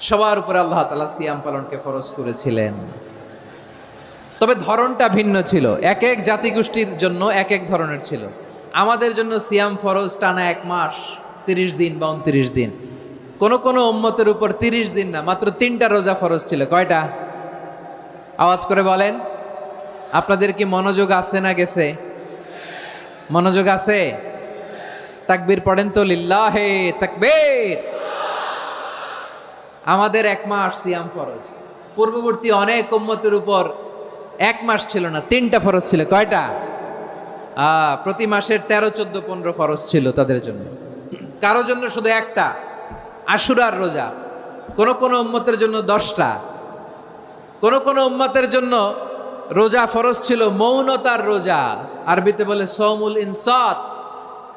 সবার উপরে আল্লাহ তালা সিয়াম পালনকে ফরজ করেছিলেন। তবে ধরনটা ভিন্ন ছিল। এক এক জাতিগোষ্ঠীর জন্য এক এক ধরনের ছিল। আমাদের জন্য সিয়াম ফরজ টানা এক মাস, তিরিশ দিন বা উনত্রিশ দিন। কোন কোন উম্মতের উপর তিরিশ দিন না, মাত্র তিনটা রোজা ফরজ ছিল। কয়টা? আওয়াজ করে বলেন। আপনাদের কি মনোযোগ আছে না গেছে? মনোযোগ আছে? তাকবীর পড়েন তো, লিল্লাহে তাকবীর। আমাদের এক মাস সিয়াম ফরজ। পূর্ববর্তী অনেক উম্মতের উপর এক মাস ছিল না, তিনটা ফরজ ছিল। কয়টা? প্রতি মাসের তেরো, চোদ্দ, পনেরো ফরজ ছিল তাদের জন্য। কারও জন্য শুধু একটা, আশুরার রোজা। কোন কোন উম্মতের জন্য দশটা। কোন কোন উম্মতের জন্য রোজা ফরজ ছিল মৌনতার রোজা। আরবিতে বলে সৌমুল ইনসাত।